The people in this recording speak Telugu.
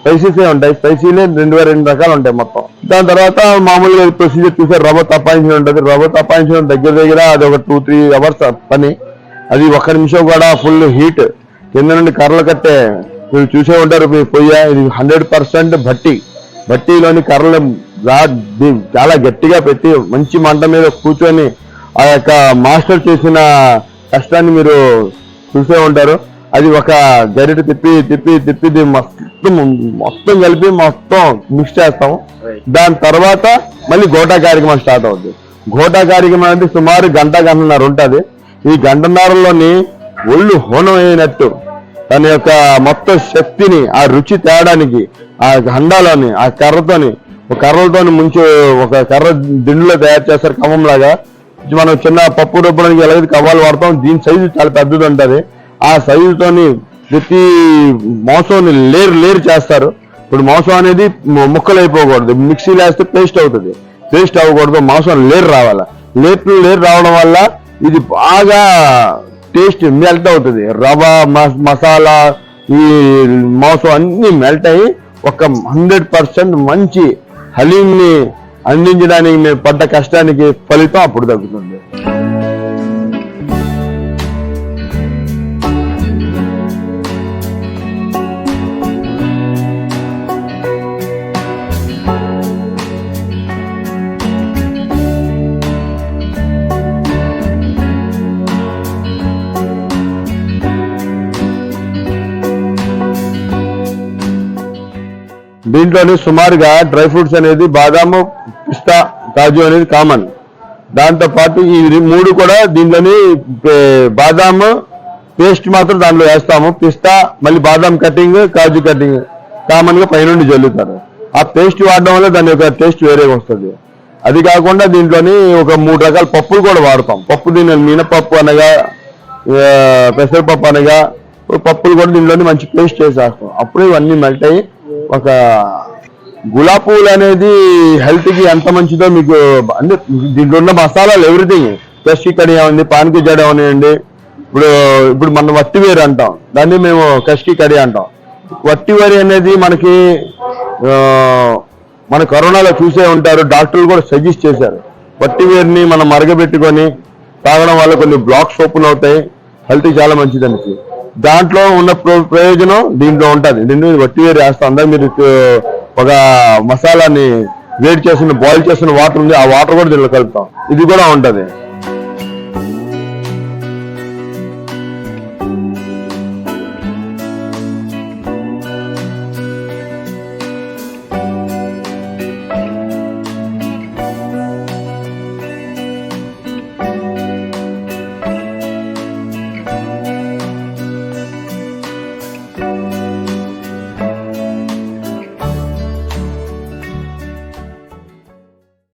స్పైసీసే ఉంటాయి. స్పైసీనే రెండు వేల రెండు రకాలు ఉంటాయి మొత్తం. దాని తర్వాత మామూలుగా ప్రొసీజర్ చూసే రబత్ అపాయించడం ఉంటుంది. రవ్వ అపాయించడం దగ్గర దగ్గర అది ఒక టూ త్రీ అవర్స్ పని. అది ఒక్క నిమిషం కూడా ఫుల్ హీట్ కింద నుండి కర్రలు కట్టే. మీరు చూసే ఉంటారు మీ పొయ్య ఇది హండ్రెడ్ పర్సెంట్ భట్టి భట్టిలోని కర్రలు చాలా గట్టిగా పెట్టి మంచి మంట మీద కూర్చొని ఆ యొక్క మాస్టర్ చేసిన కష్టాన్ని మీరు చూసే ఉంటారు. అది ఒక గరిట తిప్పి తిప్పి తిప్పి మొత్తం మొత్తం కలిపి మొత్తం మిక్స్ చేస్తాం దాని తర్వాత మళ్ళీ గోటా కార్యక్రమం స్టార్ట్ అవుతుంది గోటా కార్యక్రమం అంటే సుమారు గంట గంటన్నర ఉంటుంది. ఈ గంటన్నరలోని ఒళ్ళు హోనం అయినట్టు తన యొక్క మొత్తం శక్తిని ఆ రుచి తేడానికి ఆ హండాలోని ఆ కర్రతోని ఒక కర్రలతోని ముంచి ఒక కర్ర దిండులో తయారు చేస్తారు కవ్వం లాగా మనం చిన్న పప్పు రుబ్బడానికి ఎలాగైతే కవ్వాలు వాడతాం దీని సైజు చాలా పెద్దది ఉంటుంది. ఆ సైజుతోని ప్రతి మాంసం లేరు లేరు చేస్తారు. ఇప్పుడు మాంసం అనేది ముక్కలు అయిపోకూడదు మిక్సీలో వేస్తే పేస్ట్ అవుతుంది. పేస్ట్ అవ్వకూడదు మాంసం లేరు రావాలి? లేపు లేరు రావడం వల్ల ఇది బాగా టేస్ట్ మెల్ట్ అవుతుంది. రవ మసాలా ఈ మాంసం అన్ని మెల్ట్ అయ్యి ఒక హండ్రెడ్ పర్సెంట్ మంచి హలీంని అందించడానికి మేము పడ్డ కష్టానికి ఫలితం అప్పుడు తగ్గుతుంది దీంట్లోని సుమారుగా డ్రై ఫ్రూట్స్ అనేది బాదాము పిస్తా కాజు అనేది కామన్. దాంతో పాటు ఈ మూడు కూడా దీంట్లోని బాదాము పేస్ట్ మాత్రం దాంట్లో వేస్తాము. పిస్తా మళ్ళీ బాదాం కటింగ్ కాజు కటింగ్ కామన్గా పైనుండి జల్లుతారు. ఆ పేస్ట్ వాడడం వల్ల దాని యొక్క టేస్ట్ వేరేగా వస్తుంది. అది కాకుండా దీంట్లోని ఒక మూడు రకాల పప్పులు కూడా వాడతాం. పప్పు దీని మినపప్పు అనగా పెసరపప్పు అనగా పప్పులు కూడా దీంట్లోని మంచి పేస్ట్ చేసేస్తాం. అప్పుడు ఇవన్నీ మెల్ట్ అయ్యి ఒక గులాబ్ పువ్వులు అనేది హెల్త్కి ఎంత మంచిదో మీకు అంటే దీంట్లో ఉన్న మసాలాలు ఎవ్రీథింగ్ ప్లస్ కడి ఏమండి పానికి జడ అనివ్వండి ఇప్పుడు ఇప్పుడు మనం వట్టి వేరు అంటాం. దాన్ని మేము కష్కి కడి అంటాం. వట్టి వరి అనేది మనకి మన కరోనాలో చూసే ఉంటారు. డాక్టర్లు కూడా సజెస్ట్ చేశారు. వట్టి వేరుని మనం మరగబెట్టుకొని తాగడం వల్ల కొన్ని బ్లాక్స్ ఓపెన్ అవుతాయి. హెల్త్ చాలా మంచిది దాంట్లో ఉన్న ప్రయోజనం దీంట్లో ఉంటుంది. దీన్ని వట్టి వేరు వేస్తాం అందరూ మీరు ఒక మసాలాని వేడి చేసిన బాయిల్ చేసిన వాటర్ ఉంది ఆ వాటర్ కూడా దీంట్లో కలుపుతాం. ఇది కూడా ఉంటుంది.